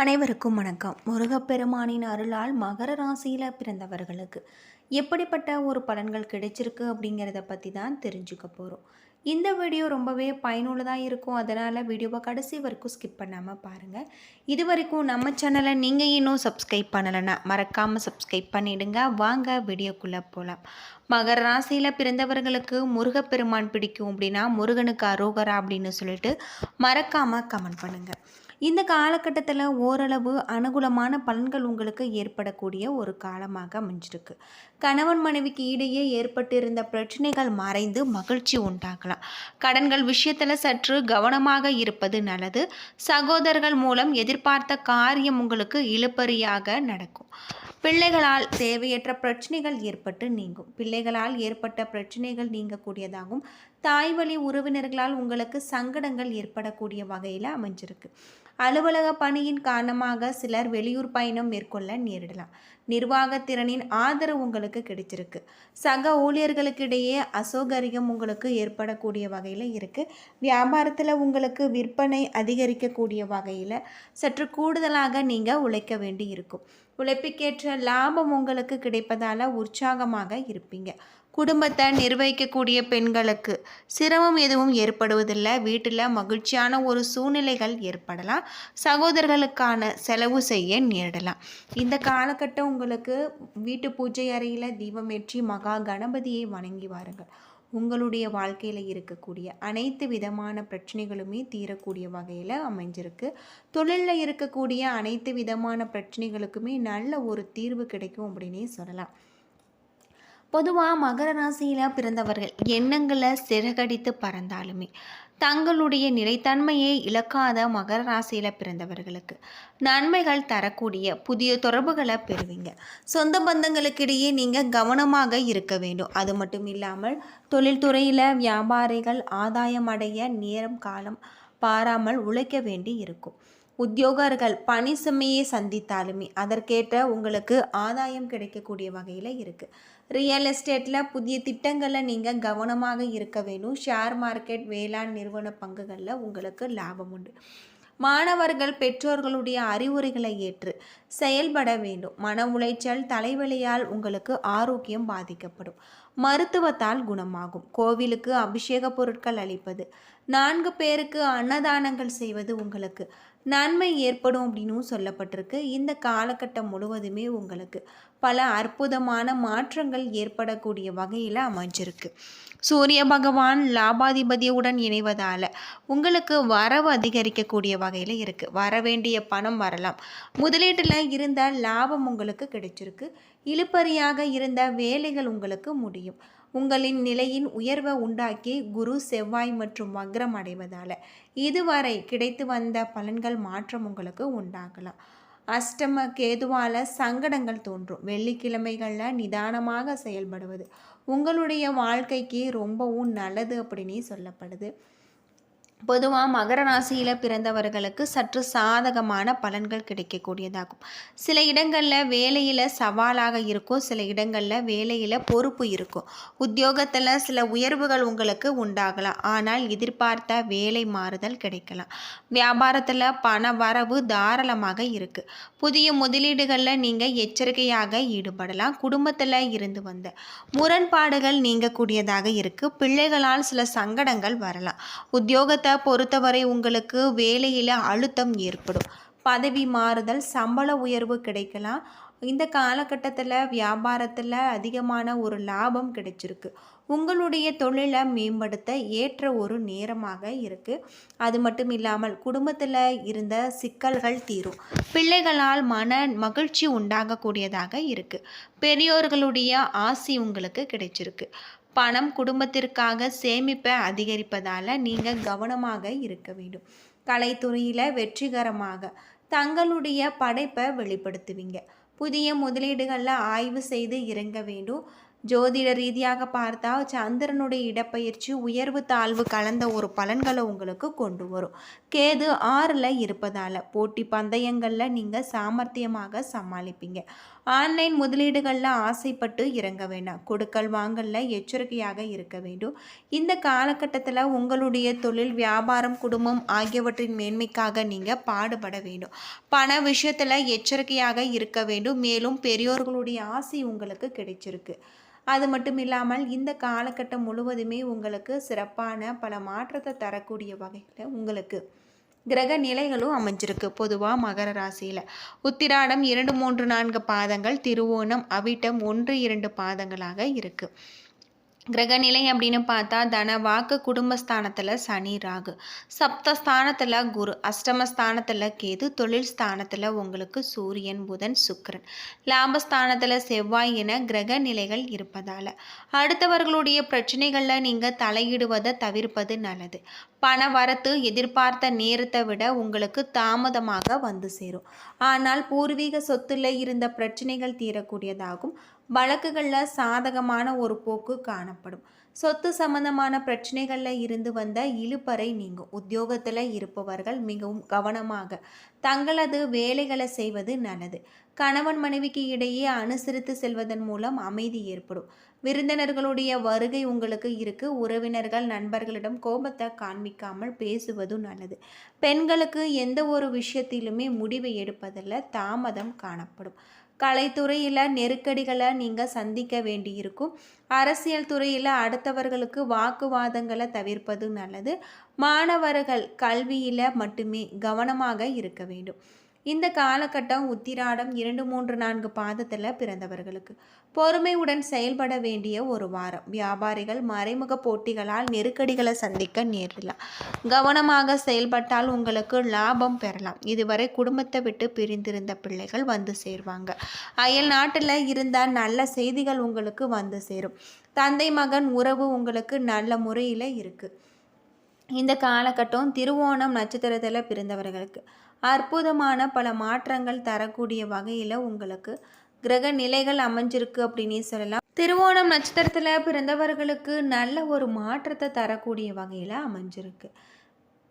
அனைவருக்கும் வணக்கம். முருகப்பெருமானின் அருளால் மகர ராசியில் பிறந்தவர்களுக்கு எப்படிப்பட்ட ஒரு பலன்கள் கிடைச்சிருக்கு அப்படிங்கிறத பற்றி தான் தெரிஞ்சுக்க போகிறோம் இந்த வீடியோ ரொம்பவே பயனுள்ளதாக இருக்கும். அதனால் வீடியோவை கடைசி வரைக்கும் ஸ்கிப் பண்ணாமல் பாருங்கள் இது வரைக்கும் நம்ம சேனலை நீங்கள் இன்னும் சப்ஸ்கிரைப் பண்ணலைன்னா மறக்காமல் சப்ஸ்கிரைப் பண்ணிவிடுங்க வாங்க வீடியோக்குள்ளே போகலாம் மகர ராசியில் பிறந்தவர்களுக்கு முருகப்பெருமான் பிடிக்கும் அப்படின்னா முருகனுக்கு அரோகரா அப்படின்னு சொல்லிட்டு மறக்காமல் கமெண்ட் பண்ணுங்கள் இந்த காலகட்டத்தில் ஓரளவு அனுகூலமான பலன்கள் உங்களுக்கு ஏற்படக்கூடிய ஒரு காலமாக அமைஞ்சிருக்கு. கணவன் மனைவிக்கு இடையே ஏற்பட்டிருந்த பிரச்சனைகள் மறைந்து மகிழ்ச்சி உண்டாகலாம். கடன்கள் விஷயத்தில் சற்று கவனமாக இருப்பது நல்லது. சகோதரர்கள் மூலம் எதிர்பார்த்த காரியம் உங்களுக்கு இழுப்பறியாக நடக்கும். பிள்ளைகளால் தேவையற்ற பிரச்சனைகள் ஏற்பட்டு நீங்கும். பிள்ளைகளால் ஏற்பட்ட பிரச்சனைகள் நீங்கக்கூடியதாகும். தாய் வழி உறவினர்களால் உங்களுக்கு சங்கடங்கள் ஏற்படக்கூடிய வகையில் அமைஞ்சிருக்கு. அலுவலக பணியின் காரணமாக சிலர் வெளியூர் பயணம் மேற்கொள்ள நேரிடலாம். நிர்வாக திறனின் ஆதரவு உங்களுக்கு கிடைச்சிருக்கு. சக ஊழியர்களுக்கிடையே அசௌகரியம் உங்களுக்கு ஏற்படக்கூடிய வகையில் இருக்குது வியாபாரத்தில் உங்களுக்கு விற்பனை அதிகரிக்கக்கூடிய வகையில் சற்று கூடுதலாக நீங்கள் உழைக்க வேண்டி இருக்கும். உழைப்புக்கேற்ற லாபம் உங்களுக்கு கிடைப்பதால் உற்சாகமாக இருப்பீங்க. குடும்பத்தை நிர்வகிக்கக்கூடிய பெண்களுக்கு சிரமம் எதுவும் ஏற்படுவதில்லை. வீட்டில் மகிழ்ச்சியான ஒரு சூழ்நிலைகள் ஏற்படலாம். சகோதரர்களுக்கான செலவு செய்ய நேரிடலாம். இந்த காலகட்டம் உங்களுக்கு வீட்டு பூஜை அறையில் தீபமேற்றி மகா கணபதியை வணங்கி வாருங்கள். உங்களுடைய வாழ்க்கையில் இருக்கக்கூடிய அனைத்து விதமான பிரச்சனைகளுமே தீரக்கூடிய வகையில் அமைஞ்சிருக்கு. தொழிலில் இருக்கக்கூடிய அனைத்து விதமான பிரச்சனைகளுக்குமே நல்ல ஒரு தீர்வு கிடைக்கும் அப்படின்னே சொல்லலாம். பொதுவாக மகர ராசியில் பிறந்தவர்கள் எண்ணங்களை சிறகடித்து பறந்தாலுமே தங்களுடைய நிலைத்தன்மையை இழக்காத மகர ராசியில் பிறந்தவர்களுக்கு நன்மைகள் தரக்கூடிய புதிய தொடர்புகளை பெறுவீங்க. சொந்த பந்தங்களுக்கிடையே நீங்கள் கவனமாக இருக்க வேண்டும். அது மட்டும் இல்லாமல் தொழில்துறையில் வியாபாரிகள் ஆதாயம் அடைய நேரம் காலம் பாராமல் உழைக்க வேண்டி இருக்கும். உத்தியோகர்கள் பணி சுமையை சந்தித்தாலுமே அதற்கேற்ற உங்களுக்கு ஆதாயம் கிடைக்கக்கூடிய வகையில் இருக்குது ரியல் எஸ்டேட்டில் புதிய திட்டங்களில் நீங்கள் கவனமாக இருக்க வேணும். ஷேர் மார்க்கெட் வேளாண் நிறுவன பங்குகளில் உங்களுக்கு லாபம் உண்டு. மாணவர்கள் பெற்றோர்களுடைய அறிவுரைகளை ஏற்று செயல்பட வேண்டும். மன உளைச்சல் தலைவலியால் உங்களுக்கு ஆரோக்கியம் பாதிக்கப்படும். மருத்துவத்தால் குணமாகும். கோவிலுக்கு அபிஷேக பொருட்கள் அளிப்பது. நான்கு பேருக்கு அன்னதானங்கள் செய்வது உங்களுக்கு நன்மை ஏற்படும் அப்படின்னும் சொல்லப்பட்டிருக்கு. இந்த காலகட்டம் முழுவதுமே உங்களுக்கு பல அற்புதமான மாற்றங்கள் ஏற்படக்கூடிய வகையில் அமைஞ்சிருக்கு. சூரிய பகவான் லாபாதிபதியுடன் இணைவதால் உங்களுக்கு வரவு அதிகரிக்கக்கூடிய வகையில் இருக்குது வர வேண்டிய பணம் வரலாம். முதலீட்டில் இருந்த லாபம் உங்களுக்கு கிடைச்சிருக்கு. இழுப்பறியாக இருந்த வேலைகள் உங்களுக்கு முடியும். உங்களின் நிலையின் உயர்வை உண்டாக்கி குரு செவ்வாய் மற்றும் வக்ரம் அடைவதால் இதுவரை கிடைத்து வந்த பலன்கள் மாற்றம் உங்களுக்கு உண்டாகலாம். அஷ்டம கேதுவால் சங்கடங்கள் தோன்றும். வெள்ளிக்கிழமைகளில் நிதானமாக செயல்படுவது உங்களுடைய வாழ்க்கைக்கு ரொம்பவும் நல்லது அப்படின்னே சொல்லப்படுது. பொதுவாக மகர ராசியில் பிறந்தவர்களுக்கு சற்று சாதகமான பலன்கள் கிடைக்கக்கூடியதாகும். சில இடங்களில் வேலையில் சவாலாக இருக்கும் சில இடங்களில் வேலையில் பொறுப்பு இருக்கும். உத்தியோகத்தில் சில உயர்வுகள் உங்களுக்கு உண்டாகலாம். ஆனால் எதிர்பார்த்த வேலை மாறுதல் கிடைக்கலாம். வியாபாரத்தில் பண வரவு தாராளமாக இருக்குது புதிய முதலீடுகளில் நீங்கள் எச்சரிக்கையாக ஈடுபடலாம். குடும்பத்தில் இருந்து வந்த முரண்பாடுகள் நீங்கக்கூடியதாக இருக்குது பிள்ளைகளால் சில சங்கடங்கள் வரலாம். உத்தியோகத்தை பொறுத்தவரை உங்களுக்கு வேலையில் அழுத்தம் ஏற்படும். பதவி மாறுதல் சம்பள உயர்வு கிடைக்கலாம். இந்த காலகட்டத்தில் வியாபாரத்தில் அதிகமான ஒரு லாபம் கிடைச்சிருக்கு. உங்களுடைய தொழிலை மேம்படுத்த ஏற்ற ஒரு நேரமாக இருக்குது அது மட்டும் இல்லாமல் குடும்பத்தில் இருந்த சிக்கல்கள் தீரும். பிள்ளைகளால் மன மகிழ்ச்சி உண்டாகக்கூடியதாக இருக்குது பெரியோர்களுடைய ஆசி உங்களுக்கு கிடைச்சிருக்கு. பணம் குடும்பத்திற்காக சேமிப்பை அதிகரிப்பதால் நீங்கள் கவனமாக இருக்க வேண்டும். கலைத்துறையில் வெற்றிகரமாக தங்களுடைய படைப்பை வெளிப்படுத்துவீங்க. புதிய முதலீடுகளில் ஆய்வு செய்து இறங்க வேண்டும். ஜோதிட ரீதியாக பார்த்தா சந்திரனுடைய இடப்பெயர்ச்சி உயர்வு தாழ்வு கலந்த ஒரு பலன்களை உங்களுக்கு கொண்டு வரும். கேது ஆறில் இருப்பதால் போட்டி பந்தயங்களில் நீங்கள் சாமர்த்தியமாக சமாளிப்பீங்க. ஆன்லைன் முதலீடுகளில் ஆசைப்பட்டு இறங்க வேண்டாம் கொடுக்கல் வாங்கல்ல எச்சரிக்கையாக இருக்க வேண்டும். இந்த காலகட்டத்தில் உங்களுடைய தொழில் வியாபாரம் குடும்பம் ஆகியவற்றின் மேன்மைக்காக நீங்கள் பாடுபட வேண்டும். பண விஷயத்தில் எச்சரிக்கையாக இருக்க வேண்டும். மேலும் பெரியோர்களுடைய ஆசை உங்களுக்கு கிடைச்சிருக்கு. அது மட்டும் இல்லாமல் இந்த காலகட்டம் முழுவதுமே உங்களுக்கு சிறப்பான பல மாற்றத்தை தரக்கூடிய வகையில் உங்களுக்கு கிரக நிலைகளும் அமைஞ்சிருக்கு. பொதுவாக மகர ராசியில். உத்திராடம் இரண்டு மூன்று நான்கு பாதங்கள் திருவோணம் அவிட்டம் ஒன்று இரண்டு பாதங்களாக இருக்குது கிரகநிலை அப்படின்னு பார்த்தா தன வாக்கு குடும்பஸ்தானத்தில் சனி ராகு. சப்தஸ்தானத்தில் குரு அஷ்டமஸ்தானத்தில் கேது தொழில் ஸ்தானத்தில் உங்களுக்கு சூரியன் புதன் சுக்கரன். லாபஸ்தானத்தில் செவ்வாய் என கிரக நிலைகள் இருப்பதால். அடுத்தவர்களுடைய பிரச்சனைகளில் நீங்கள் தலையிடுவதை தவிர்ப்பது நல்லது. பண வரத்து எதிர்பார்த்த நேரத்தை விட உங்களுக்கு தாமதமாக வந்து சேரும். ஆனால் பூர்வீக சொத்துல இருந்த பிரச்சனைகள் தீரக்கூடியதாகும். வழக்குகளில் சாதகமான ஒரு போக்கு காணப்படும். சொத்து சம்பந்தமான பிரச்சனைகளில் இருந்து வந்த இழுப்பறை நீங்கும். உத்தியோகத்தில் இருப்பவர்கள் மிகவும் கவனமாக தங்களது வேலைகளை செய்வது நல்லது. கணவன் மனைவிக்கு இடையே அனுசரித்து செல்வதன் மூலம் அமைதி ஏற்படும். விருந்தினர்களுடைய வருகை உங்களுக்கு இருக்கு. உறவினர்கள் நண்பர்களிடம் கோபத்தை காண்பிக்காமல் பேசுவதும் நல்லது. பெண்களுக்கு எந்த ஒரு விஷயத்திலுமே முடிவை எடுப்பதில் தாமதம் காணப்படும். கலைத்துறையில் நெருக்கடிகளை நீங்கள் சந்திக்க வேண்டியிருக்கும். அரசியல் துறையில் அடுத்தவர்களுக்கு வாக்குவாதங்களை தவிர்ப்பது நல்லது. மாணவர்கள் கல்வியில் மட்டுமே கவனமாக இருக்க வேண்டும். இந்த காலகட்டம் உத்திராடம் இரண்டு மூன்று நான்கு பாதத்தில் பிறந்தவர்களுக்கு. பொறுமையுடன் செயல்பட வேண்டிய ஒரு வாரம். வியாபாரிகள் மறைமுக போட்டிகளால் நெருக்கடிகளை சந்திக்க நேரிடலாம். கவனமாக செயல்பட்டால் உங்களுக்கு லாபம் பெறலாம். இதுவரை குடும்பத்தை விட்டு பிரிந்திருந்த பிள்ளைகள் வந்து சேர்வாங்க. அயல் நாட்டில் இருந்தால் நல்ல செய்திகள் உங்களுக்கு வந்து சேரும். தந்தை மகன் உறவு உங்களுக்கு நல்ல முறையில் இருக்குது இந்த காலகட்டம் திருவோணம் நட்சத்திரத்தில் பிறந்தவர்களுக்கு. அற்புதமான பல மாற்றங்கள் தரக்கூடிய வகையில் உங்களுக்கு கிரக நிலைகள் அமைஞ்சிருக்கு அப்படின்னு சொல்லலாம். திருவோணம் நட்சத்திரத்தில் பிறந்தவர்களுக்கு நல்ல ஒரு மாற்றத்தை தரக்கூடிய வகையில் அமைஞ்சிருக்கு.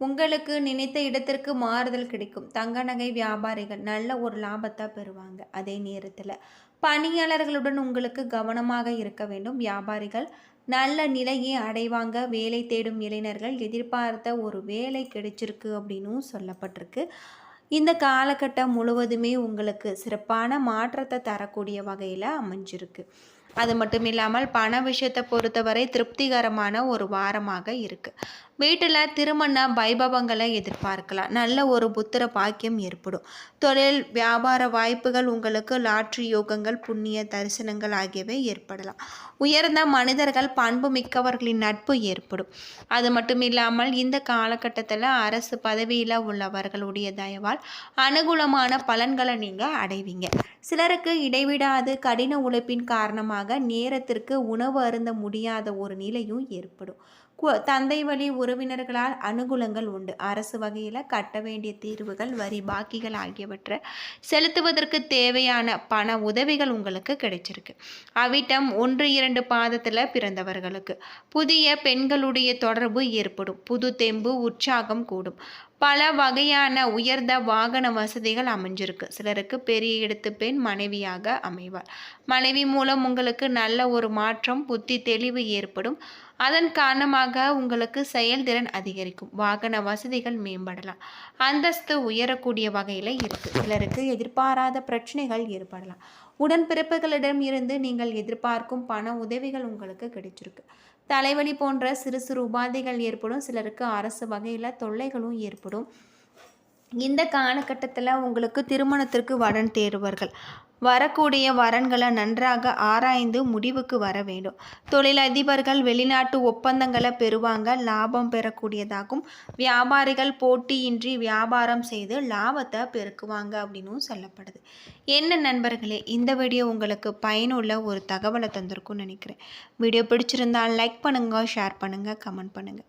உங்களுக்கு நினைத்த இடத்திற்கு மாறுதல் கிடைக்கும். தங்க நகை வியாபாரிகள் நல்ல ஒரு லாபத்தை பெறுவாங்க. அதே நேரத்தில் பணியாளர்களுடன் உங்களுக்கு கவனமாக இருக்க வேண்டும். வியாபாரிகள் நல்ல நிலையை அடைவாங்க. வேலை தேடும் இளைஞர்கள் எதிர்பார்த்த ஒரு வேலை கிடைச்சிருக்கு அப்படின்னும் சொல்லப்பட்டிருக்கு. இந்த காலகட்டம் முழுவதுமே உங்களுக்கு சிறப்பான மாற்றத்தை தரக்கூடிய வகையில் அமைஞ்சிருக்கு. அது மட்டும் இல்லாமல் பண விஷயத்தை பொறுத்தவரை திருப்திகரமான ஒரு வாரமாக இருக்குது வீட்டில் திருமண வைபவங்களை எதிர்பார்க்கலாம். நல்ல ஒரு புத்திர பாக்கியம் ஏற்படும். தொழில் வியாபார வாய்ப்புகள் உங்களுக்கு லாட்ரி யோகங்கள் புண்ணிய தரிசனங்கள் ஆகியவை ஏற்படலாம். உயர்ந்த மனிதர்கள் பண்பு மிக்கவர்களின் நட்பு ஏற்படும். அது மட்டும் இல்லாமல் இந்த காலகட்டத்தில் அரசு பதவியில் உள்ளவர்களுடைய தயவால் அனுகூலமான பலன்களை நீங்கள் அடைவீங்க. சிலருக்கு இடைவிடாது கடின உழைப்பின் காரணமாக நேரத்திற்கு உணவு அருந்த முடியாத ஒரு நிலையும் ஏற்படும். தந்தை வழி உறவினர்களால் அனுகூலங்கள் உண்டு. அரசு வகையில் கட்ட வேண்டிய தீர்வுகள் வரி பாக்கிகள் ஆகியவற்றை செலுத்துவதற்கு தேவையான பண உதவிகள் உங்களுக்கு கிடைச்சிருக்கு. அவிட்டம் ஒன்று இரண்டு பாதத்தில் பிறந்தவர்களுக்கு. புதிய பெண்களுடைய தொடர்பு ஏற்படும். புது தெம்பு உற்சாகம் கூடும். பல வகையான உயர்ந்த வாகன வசதிகள் அமைஞ்சிருக்கு. சிலருக்கு பெரிய இடத்து பெண் மனைவியாக அமைவார். மனைவி மூலம் உங்களுக்கு நல்ல ஒரு மாற்றம் புத்தி தெளிவு ஏற்படும். அதன் காரணமாக உங்களுக்கு செயல்திறன் அதிகரிக்கும். வாகன வசதிகள் மேம்படலாம். அந்தஸ்து உயரக்கூடிய வகையில் இருக்குது சிலருக்கு எதிர்பாராத பிரச்சனைகள் ஏற்படலாம். உடன்பிறப்புகளிடம் இருந்து நீங்கள் எதிர்பார்க்கும் பண உதவிகள் உங்களுக்கு கிடைச்சிருக்கு. தலைவலி போன்ற சிறு சிறு உபாதைகள் ஏற்படும். சிலருக்கு அரசு வகையில் தொல்லைகளும் ஏற்படும். இந்த காலகட்டத்தில் உங்களுக்கு திருமணத்திற்கு வரன் தேர்வர்கள். வரக்கூடிய வரன்களை நன்றாக ஆராய்ந்து முடிவுக்கு வர வேண்டும். தொழிலதிபர்கள் வெளிநாட்டு ஒப்பந்தங்களை பெறுவாங்க. லாபம் பெறக்கூடியதாகும். வியாபாரிகள் போட்டியின்றி வியாபாரம் செய்து லாபத்தை பெருக்குவாங்க அப்படின்னும் சொல்லப்படுது. என்ன நண்பர்களே இந்த வீடியோ உங்களுக்கு பயனுள்ள ஒரு தகவலை தந்திருக்கும்னு நினைக்கிறேன். வீடியோ பிடிச்சிருந்தால் லைக் பண்ணுங்கள் ஷேர் பண்ணுங்கள் கமெண்ட் பண்ணுங்கள்